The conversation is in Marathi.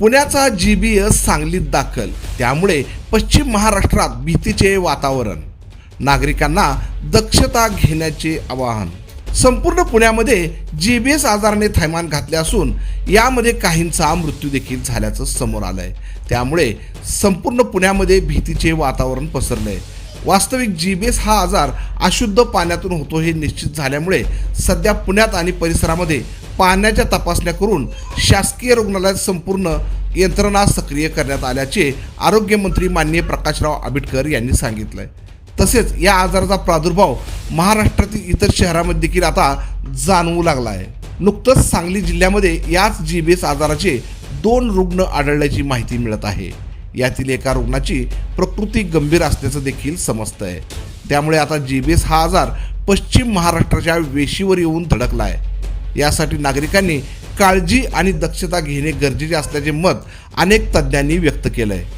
पुण्याचा जी बी एस सांगलीत दाखल. त्यामुळे पश्चिम महाराष्ट्रात भीतीचे वातावरण. नागरिकांना दक्षता घेण्याचे आवाहन. संपूर्ण पुण्यामध्ये जी बी एस आजाराने थैमान घातले असून यामध्ये काहींचा मृत्यू देखील झाल्याचं समोर आलंय. त्यामुळे संपूर्ण पुण्यामध्ये भीतीचे वातावरण पसरलंय. वास्तविक जी बी एस हा आजार अशुद्ध पाण्यातून होतो हे निश्चित झाल्यामुळे सध्या पुण्यात आणि परिसरामध्ये पाण्याच्या तपासण्या करून शासकीय रुग्णालयात संपूर्ण यंत्रणा सक्रिय करण्यात आल्याचे आरोग्यमंत्री माननीय प्रकाशराव आंबेडकर यांनी सांगितलं आहे तसेच या आजाराचा प्रादुर्भाव महाराष्ट्रातील इतर शहरामध्ये देखील आता जाणवू लागला आहे नुकतंच सांगली जिल्ह्यामध्ये याच जी बी एस आजाराचे दोन रुग्ण आढळल्याची माहिती मिळत आहे. यातील एका रुग्णाची प्रकृती गंभीर असल्याचं देखील समजतं आहे त्यामुळे आता जी बी एस हा आजार पश्चिम महाराष्ट्राच्या वेशीवर येऊन धडकला आहे यासाठी नागरिकांनी काळजी आणि दक्षता घेणे गरजेचे असल्याचे मत अनेक तज्ज्ञांनी व्यक्त केलं आहे